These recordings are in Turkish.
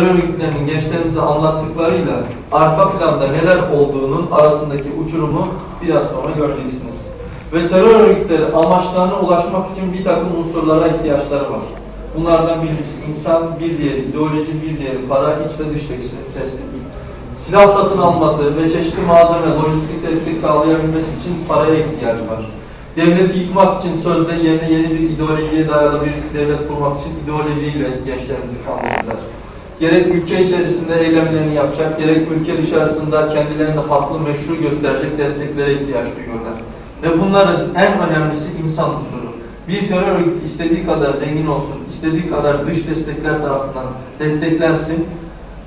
terör örgütlerinin gençlerimize anlattıklarıyla arka planda neler olduğunun arasındaki uçurumu biraz sonra göreceksiniz. Ve terör örgütleri amaçlarına ulaşmak için bir takım unsurlara ihtiyaçları var. Bunlardan birincisi insan, bir diğeri ideoloji, bir diğeri para, iç ve dış destek. Silah satın alması ve çeşitli malzeme, lojistik destek sağlayabilmesi için paraya ihtiyacı var. Devleti yıkmak için sözde yerine yeni bir ideolojiye dayalı bir devlet kurmak için ideolojiyle gençlerimizi kandırdılar. Gerek ülke içerisinde eylemlerini yapacak, gerek ülke dışarısında kendilerini haklı meşru gösterecek desteklere ihtiyaç duyuyorlar. Ve bunların en önemlisi insan unsuru. Bir terör örgütü istediği kadar zengin olsun, istediği kadar dış destekler tarafından desteklensin.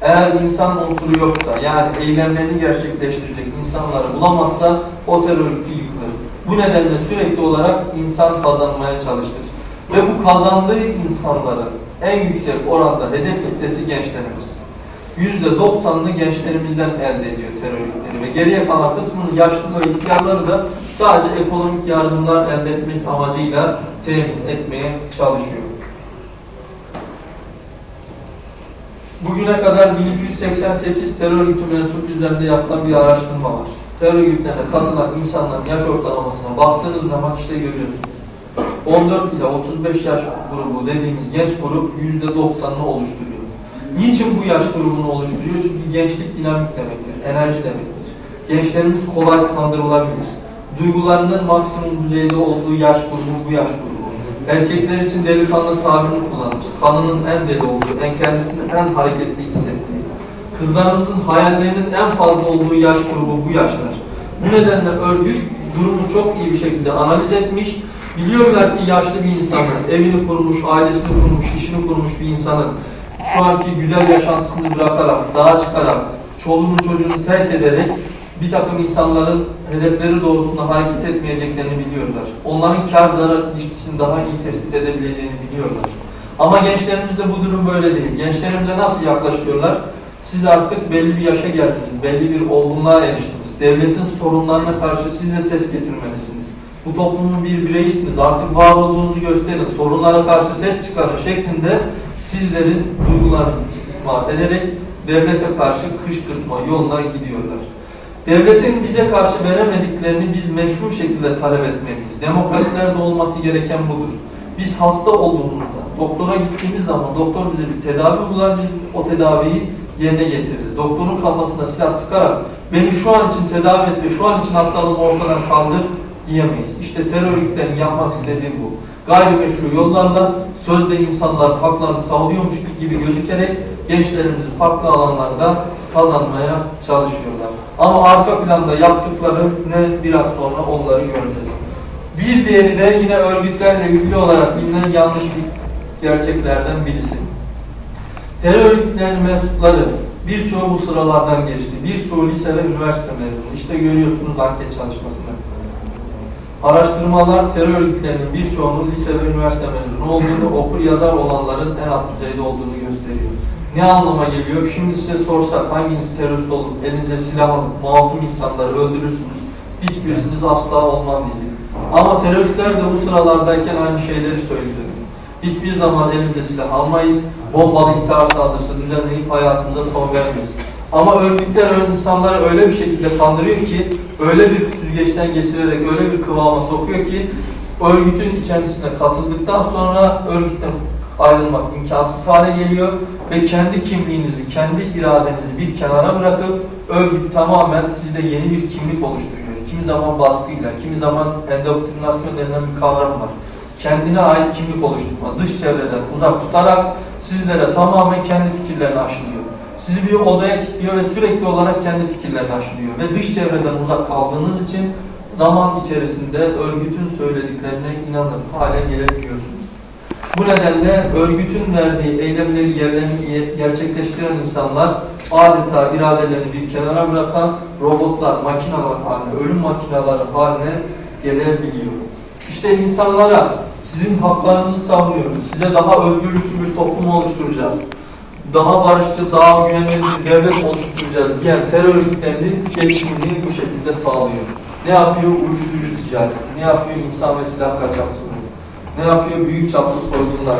Eğer insan unsuru yoksa, yani eylemlerini gerçekleştirecek insanları bulamazsa o terör örgütü yıkılır. Bu nedenle sürekli olarak insan kazanmaya çalıştır. Ve bu kazandığı insanların en yüksek oranda hedef kitlesi gençlerimiz. %90'ını gençlerimizden elde ediyor terör ve geriye kalan kısmını yaşlı ve ihtiyarları da sadece ekonomik yardımlar elde etmek amacıyla temin etmeye çalışıyor. Bugüne kadar 1288 terör örgütü mensup üzerinde yapılan bir araştırma var. Terör örgütlerine katılan insanların yaş ortalamasına baktığınız zaman işte görüyorsunuz. 14 ile 35 yaş grubu dediğimiz genç grup %90'ını oluşturuyor. Niçin bu yaş grubunu oluşturuyor? Çünkü gençlik dinamik demektir, enerji demektir. Gençlerimiz kolay kandırılabilir. Duygularının maksimum düzeyde olduğu yaş grubu bu yaş grubu. Erkekler için delikanlı tabirini kullanır. Kanının en deli olduğu, en kendisini en hareketli hissettiği. Kızlarımızın hayallerinin en fazla olduğu yaş grubu bu yaşlar. Bu nedenle örgüt durumu çok iyi bir şekilde analiz etmiş. Biliyorlar ki yaşlı bir insanın, evini kurmuş, ailesini kurmuş, işini kurmuş bir insanın şu anki güzel yaşantısını bırakarak, dağa çıkarak, çoluğunu çocuğunu terk ederek bir takım insanların hedefleri doğrusunda hareket etmeyeceklerini biliyorlar. Onların kar zarar ilişkisini daha iyi tespit edebileceğini biliyorlar. Ama gençlerimizde bu durum böyle değil. Gençlerimize nasıl yaklaşıyorlar? Siz artık belli bir yaşa geldiniz, belli bir olgunluğa eriştiniz. Devletin sorunlarına karşı siz de ses getirmelisiniz. Bu toplumun bir bireyisiniz, artık var olduğunuzu gösterin, sorunlara karşı ses çıkarın şeklinde sizlerin duygularını istismar ederek devlete karşı kışkırtma yoluna gidiyorlar. Devletin bize karşı veremediklerini biz meşru şekilde talep etmeliyiz. Demokrasilerde olması gereken budur. Biz hasta olduğumuzda, doktora gittiğimiz zaman doktor bize bir tedavi uygular, biz o tedaviyi yerine getiririz. Doktorun kafasına silah sıkarak beni şu an için tedavi et ve şu an için hastalığımı ortadan kaldır diyemeyiz. İşte terör örgütlerinin yapmak istediği bu. Gayrimeşru yollarla sözde insanlar haklarını savunuyormuş gibi gözükerek gençlerimizi farklı alanlarda kazanmaya çalışıyorlar. Ama arka planda yaptıkları ne biraz sonra onları göreceğiz. Bir diğeri de yine örgütlerle ilgili olarak bilinen yanlış gerçeklerden birisi. Terör örgütlerinin mensupları birçoğu bu sıralardan geçti. Birçoğu lise ve üniversite mezunu. İşte görüyorsunuz anket çalışmasını. Araştırmalar terör örgütlerinin birçoğunun lise ve üniversite mezunu olduğunu, okur yazar olanların en alt düzeyde olduğunu gösteriyor. Ne anlama geliyor? Şimdi size sorsak hanginiz terörist olup elinize silah alıp masum insanları öldürürsünüz? Hiçbirisiniz asla olmam diyecek. Ama teröristler de bu sıralardayken aynı şeyleri söylüyor. Hiçbir zaman elimize silah almayız, bombalı intihar saldırısı düzenleyip hayatımıza son vermeyiz. Ama örgütler insanları öyle bir şekilde kandırıyor ki, öyle bir süzgeçten geçirerek öyle bir kıvama sokuyor ki, örgütün içerisine katıldıktan sonra örgütten ayrılmak imkansız hale geliyor ve kendi kimliğinizi, kendi iradenizi bir kenara bırakıp örgüt tamamen sizde yeni bir kimlik oluşturuyor. Kimi zaman baskıyla, kimi zaman endoktrinasyon denilen bir kavram var. Kendine ait kimlik oluşturma, dış çevreden uzak tutarak sizlere tamamen kendi fikirlerini aşılıyor. Sizi bir odaya kilitliyor ve sürekli olarak kendi fikirlerini aşılıyor. Ve dış çevreden uzak kaldığınız için zaman içerisinde örgütün söylediklerine inanır hale gelebiliyorsunuz. Bu nedenle örgütün verdiği eylemleri yerlerini gerçekleştiren insanlar adeta iradelerini bir kenara bırakan robotlar, makineler haline, ölüm makineleri haline gelebiliyor. İşte insanlara sizin haklarınızı savunuyoruz, size daha özgürlükçü bir toplum oluşturacağız, daha barışçı, daha güvenli bir devlet oluşturacağız diyen terör örgütlerinin gelişimini bu şekilde sağlıyor. Ne yapıyor? Uyuşturucu ticareti, ne yapıyor? İnsan ve silah kaçakçılığı, ne yapıyor? Büyük çaplı soygunlar,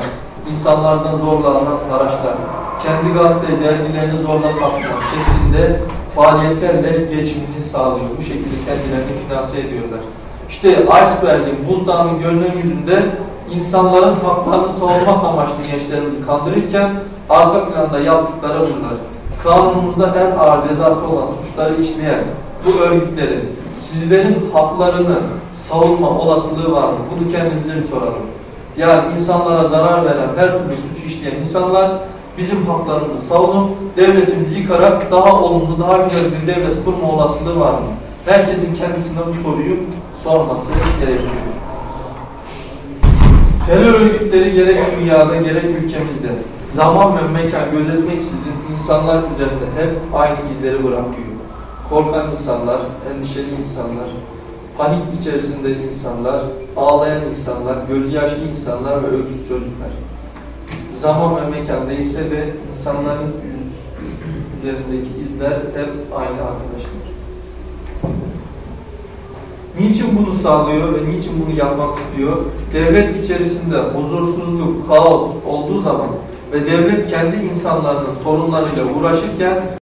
insanlardan zorla alınan araçlar. kendi gazete dergilerini zorla satmak şeklinde faaliyetlerle geçimini sağlıyor. Bu şekilde kendilerini finanse ediyorlar. İşte iceberg'in, buzdağının görünen yüzünde insanların haklarını savunmak amaçlı gençlerimizi kandırırken arka planda yaptıkları bunlar. Kanunumuzda en ağır cezası olan suçları işleyen bu örgütlerin sizlerin haklarını savunma olasılığı var mı? Bunu kendimize bir soralım. Yani insanlara zarar veren her türlü suç işleyen insanlar bizim haklarımızı savunup devletimizi yıkarak daha olumlu, daha güzel bir devlet kurma olasılığı var mı? Herkesin kendisine bu soruyu sorması gerekiyor. Terör örgütleri gerek dünyada gerek ülkemizde zaman ve mekan gözetmeksizin insanlar üzerinde hep aynı izleri bırakıyor. Korkan insanlar, endişeli insanlar, panik içerisinde insanlar, ağlayan insanlar, gözü yaşlı insanlar ve öksüz çocuklar. Zaman ve mekan değişse de insanların üzerindeki izler hep aynı arkadaşlar. Niçin bunu sağlıyor ve niçin bunu yapmak istiyor? Devlet içerisinde huzursuzluk, kaos olduğu zaman ve devlet kendi insanlarının sorunlarıyla uğraşırken